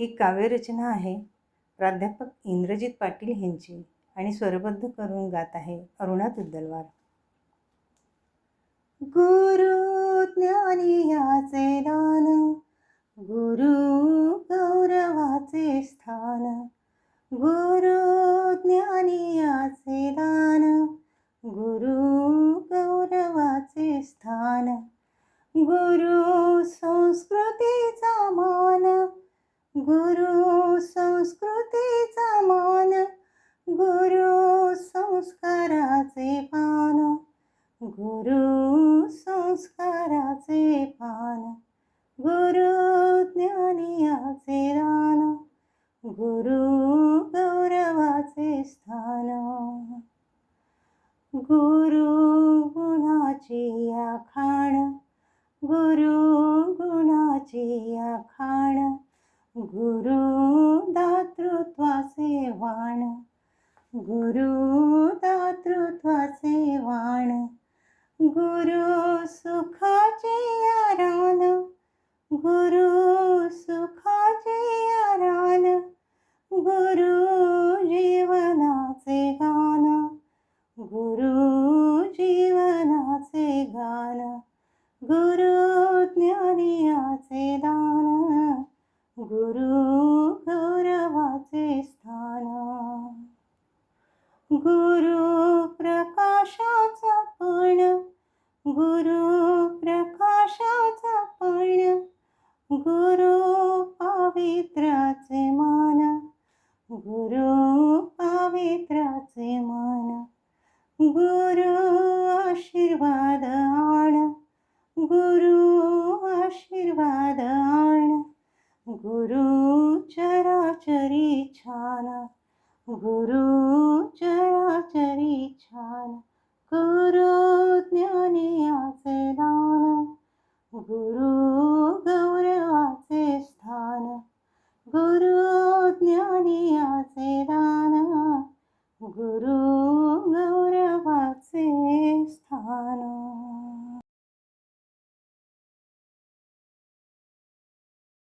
ही काव्यरचना आहे. प्राध्यापक इंद्रजित पाटील यांची आणि स्वरबद्ध करून गात आहे अरुणा तुद्दलवार गुरु ज्ञानी याचे दान गुरु गौरवाचे स्थान गुरु ज्ञानी याचे दान गुरु गौरवाचे स्थान गुरु संस्कृत गुरु संस्कृतीचा मान गुरु संस्काराचे पान गुरु संस्काराचे पान गुरु ज्ञानियाचे दान गुरु गौरवाचे स्थान. गुरु गुणाची आखाण गुरु गुणाची आखाण गुरु दातृत्वाचे वाण गुरु दातृत्वाचे वाण गुरु सुखाचे आरान गुरु सुखाचे आरान गुरु जीवनाचे गान गुरु जीवनाचे गान गुरु ज्ञानियाचे दान गुरु प्रकाशाचा पण गुरु पावित्र्याचे मन गुरु पावित्र्याचे मन गुरु आशीर्वाद आण गुरु आशीर्वाद आण गुरु चराचरी छान गुरु गुरु ज्ञानियाचे दाना गुरु